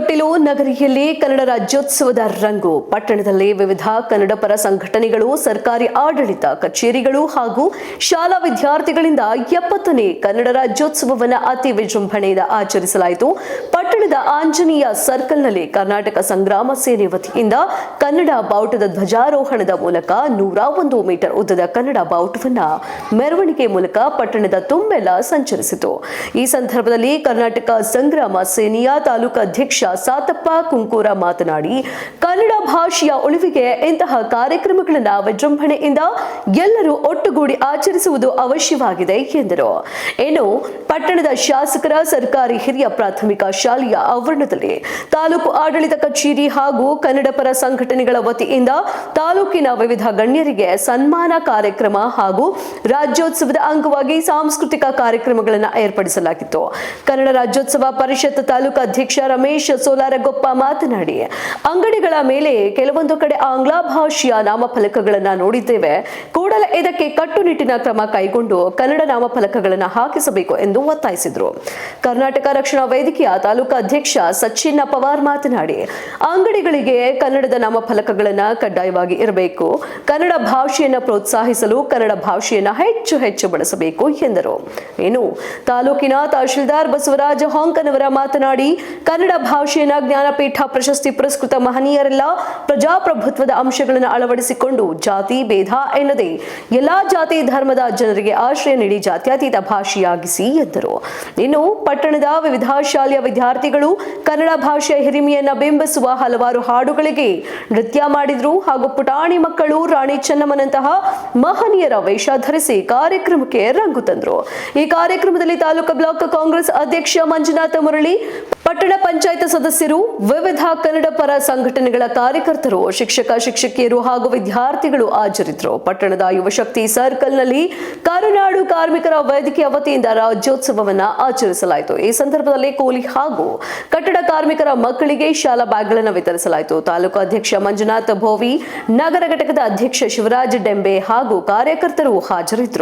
ತೊಟ್ಟಿಲು ನಗರಿಯಲ್ಲಿ ಕನ್ನಡ ರಾಜ್ಯೋತ್ಸವದ ರಂಗು. ಪಟ್ಟಣದಲ್ಲಿ ವಿವಿಧ ಕನ್ನಡ ಪರ ಸಂಘಟನೆಗಳು, ಸರ್ಕಾರಿ ಆಡಳಿತ ಕಚೇರಿಗಳು ಹಾಗೂ ಶಾಲಾ ವಿದ್ಯಾರ್ಥಿಗಳಿಂದ ಎಪ್ಪತ್ತನೇ ಕನ್ನಡ ರಾಜ್ಯೋತ್ಸವವನ್ನು ಅತಿ ವಿಜೃಂಭಣೆಯಿಂದ ಆಚರಿಸಲಾಯಿತು. ಪಟ್ಟಣದ ಆಂಜನೇಯ ಸರ್ಕಲ್ನಲ್ಲಿ ಕರ್ನಾಟಕ ಸಂಗ್ರಾಮ ಸೇನೆ ವತಿಯಿಂದ ಕನ್ನಡ ಬಾವುಟದ ಧ್ವಜಾರೋಹಣದ ಮೂಲಕ ನೂರ ಒಂದು ಮೀಟರ್ ಉದ್ದದ ಕನ್ನಡ ಬಾವುಟವನ್ನು ಮೆರವಣಿಗೆ ಮೂಲಕ ಪಟ್ಟಣದ ತುಂಬೆಲ್ಲ ಸಂಚರಿಸಿತು. ಈ ಸಂದರ್ಭದಲ್ಲಿ ಕರ್ನಾಟಕ ಸಂಗ್ರಾಮ ಸೇನೆಯ ತಾಲೂಕು ಅಧ್ಯಕ್ಷ ಸಾತಪ್ಪ ಕುಂಕೂರ ಮಾತನಾಡಿ, ಕನ್ನಡ ಭಾಷೆಯ ಉಳಿವಿಗೆ ಇಂತಹ ಕಾರ್ಯಕ್ರಮಗಳನ್ನು ವಿಜೃಂಭಣೆಯಿಂದ ಎಲ್ಲರೂ ಒಟ್ಟುಗೂಡಿ ಆಚರಿಸುವುದು ಅವಶ್ಯವಾಗಿದೆ ಎಂದರು. ಇನ್ನು ಪಟ್ಟಣದ ಶಾಸಕರ ಸರ್ಕಾರಿ ಹಿರಿಯ ಪ್ರಾಥಮಿಕ ಶಾಲೆಯ ಆವರಣದಲ್ಲಿ ತಾಲೂಕು ಆಡಳಿತ ಕಚೇರಿ ಹಾಗೂ ಕನ್ನಡ ಪರ ಸಂಘಟನೆಗಳ ವತಿಯಿಂದ ತಾಲೂಕಿನ ವಿವಿಧ ಗಣ್ಯರಿಗೆ ಸನ್ಮಾನ ಕಾರ್ಯಕ್ರಮ ಹಾಗೂ ರಾಜ್ಯೋತ್ಸವದ ಅಂಗವಾಗಿ ಸಾಂಸ್ಕೃತಿಕ ಕಾರ್ಯಕ್ರಮಗಳನ್ನು ಏರ್ಪಡಿಸಲಾಗಿತ್ತು. ಕನ್ನಡ ರಾಜ್ಯೋತ್ಸವ ಪರಿಷತ್ ತಾಲೂಕು ಅಧ್ಯಕ್ಷ ರಮೇಶ್ ಸೋಲಾರಗೊಪ್ಪ ಮಾತನಾಡಿ, ಅಂಗಡಿಗಳ ಮೇಲೆ ಕೆಲವೊಂದು ಕಡೆ ಆಂಗ್ಲ ಭಾಷೆಯ ನಾಮಫಲಕಗಳನ್ನು ನೋಡಿದ್ದೇವೆ. ಕೂಡಲೇ ಇದಕ್ಕೆ ಕಟ್ಟುನಿಟ್ಟಿನ ಕ್ರಮ ಕೈಗೊಂಡು ಕನ್ನಡ ನಾಮಫಲಕಗಳನ್ನು ಹಾಕಿಸಬೇಕು ಎಂದು ಒತ್ತಾಯಿಸಿದರು. ಕರ್ನಾಟಕ ರಕ್ಷಣಾ ವೇದಿಕೆಯ ತಾಲೂಕು ಅಧ್ಯಕ್ಷ ಸಚಿನ್ ಪವಾರ್ ಮಾತನಾಡಿ, ಅಂಗಡಿಗಳಿಗೆ ಕನ್ನಡದ ನಾಮಫಲಕಗಳನ್ನು ಕಡ್ಡಾಯವಾಗಿ ಇರಬೇಕು. ಕನ್ನಡ ಭಾಷೆಯನ್ನು ಪ್ರೋತ್ಸಾಹಿಸಲು ಕನ್ನಡ ಭಾಷೆಯನ್ನು ಹೆಚ್ಚು ಹೆಚ್ಚು ಬಳಸಬೇಕು ಎಂದರು. ಇನ್ನು ತಾಲೂಕಿನ ತಹಶೀಲ್ದಾರ್ ಬಸವರಾಜ ಹೊಂಕನವರ ಮಾತನಾಡಿ, ಕನ್ನಡ ಭಾಷೆಯನ್ನ ಜ್ಞಾನಪೀಠ ಪ್ರಶಸ್ತಿ ಪುರಸ್ಕೃತ ಮಹನೀಯರೆಲ್ಲ ಪ್ರಜಾಪ್ರಭುತ್ವದ ಅಂಶಗಳನ್ನು ಅಳವಡಿಸಿಕೊಂಡು ಜಾತಿ, ಭೇದ ಎನ್ನದೆ ಎಲ್ಲಾ ಜಾತಿ ಧರ್ಮದ ಜನರಿಗೆ ಆಶ್ರಯ ನೀಡಿ ಜಾತ್ಯತೀತ ಭಾಷೆಯಾಗಿಸಿ ಎಂದರು. ಇನ್ನು ಪಟ್ಟಣದ ವಿವಿಧ ಶಾಲೆಯ ವಿದ್ಯಾರ್ಥಿಗಳು ಕನ್ನಡ ಭಾಷೆಯ ಹಿರಿಮೆಯನ್ನ ಬಿಂಬಿಸುವ ಹಲವಾರು ಹಾಡುಗಳಿಗೆ ನೃತ್ಯ ಮಾಡಿದ್ರು ಹಾಗೂ ಪುಟಾಣಿ ಮಕ್ಕಳು ರಾಣಿ ಚೆನ್ನಮ್ಮನಂತಹ ಮಹನೀಯರ ವೇಷ ಧರಿಸಿ ಕಾರ್ಯಕ್ರಮಕ್ಕೆ ರಂಗು ತಂದ್ರು. ಈ ಕಾರ್ಯಕ್ರಮದಲ್ಲಿ ತಾಲೂಕು ಬ್ಲಾಕ್ ಕಾಂಗ್ರೆಸ್ ಅಧ್ಯಕ್ಷ ಮಂಜುನಾಥ ಮುರಳಿ, ಪಟ್ಟಣ ಪಂಚಾಯತ್ ಸದಸ್ಯರು, ವಿವಿಧ ಕನ್ನಡ ಪರ ಸಂಘಟನೆಗಳ ಕಾರ್ಯಕರ್ತರು, ಶಿಕ್ಷಕ, ಶಿಕ್ಷಕಿಯರು ಹಾಗೂ ವಿದ್ಯಾರ್ಥಿಗಳು ಹಾಜರಿದ್ದರು. ಪಟ್ಟಣದ ಯುವಶಕ್ತಿ ಸರ್ಕಲ್ನಲ್ಲಿ ಕರುನಾಡು ಕಾರ್ಮಿಕರ ವೈದ್ಯಕೀಯ ವತಿಯಿಂದ ರಾಜ್ಯೋತ್ಸವವನ್ನ ಆಚರಿಸಲಾಯಿತು. ಈ ಸಂದರ್ಭದಲ್ಲಿ ಕೂಲಿ ಹಾಗೂ ಕಟ್ಟಡ ಕಾರ್ಮಿಕರ ಮಕ್ಕಳಿಗೆ ಶಾಲಾ ಬ್ಯಾಗ್ಗಳನ್ನು ವಿತರಿಸಲಾಯಿತು. ತಾಲೂಕು ಅಧ್ಯಕ್ಷ ಮಂಜುನಾಥ್ ಭೋವಿ, ನಗರ ಘಟಕದ ಅಧ್ಯಕ್ಷ ಶಿವರಾಜ್ ಡೆಂಬೆ ಹಾಗೂ ಕಾರ್ಯಕರ್ತರು ಹಾಜರಿದ್ದರು.